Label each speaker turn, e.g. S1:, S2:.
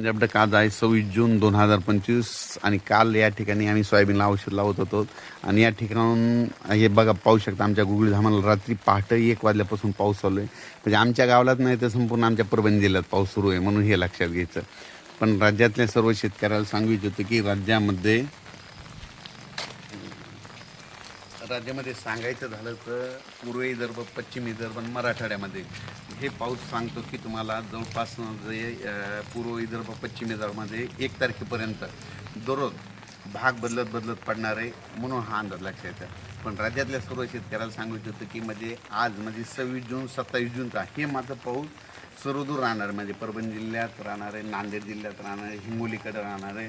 S1: पंजाब आज आहे सव्वीस जून दोन हजार पंचवीस आणि काल या ठिकाणी आम्ही सोयाबीनला औषध लावत होतो. आणि या ठिकाणाहून हे बघा पाहू शकता आमच्या गुगळी धामाला रात्री पहाटे एक वाजल्यापासून पाऊस चालू आहे. म्हणजे आमच्या गावालाच नाही तर संपूर्ण आमच्या परभणी जिल्ह्यात पाऊस सुरू आहे म्हणून हे लक्षात घ्यायचं. पण राज्यातल्या सर्व शेतकऱ्याला सांगू इच्छितो की राज्यामध्ये राज्यामध्ये सांगायचं झालं तर पूर्व विदर्भ पश्चिम विदर्भ आणि मराठवाड्यामध्ये. हे पाऊस सांगतो की तुम्हाला जवळपास जे पूर्व विदर्भ पश्चिम विदर्भामध्ये एक तारखेपर्यंत दररोज भाग बदलत बदलत पडणार आहे म्हणून हा अंदाज लक्षात येतं. पण राज्यातल्या सर्व शेतकऱ्याला सांगू इच्छितो की म्हणजे आज म्हणजे सव्वीस जून सत्तावीस जूनचा हे माझं पाऊस सर्वदूर राहणार. म्हणजे परभणी जिल्ह्यात राहणार आहे नांदेड जिल्ह्यात राहणार आहे हिंगोलीकडे राहणार आहे.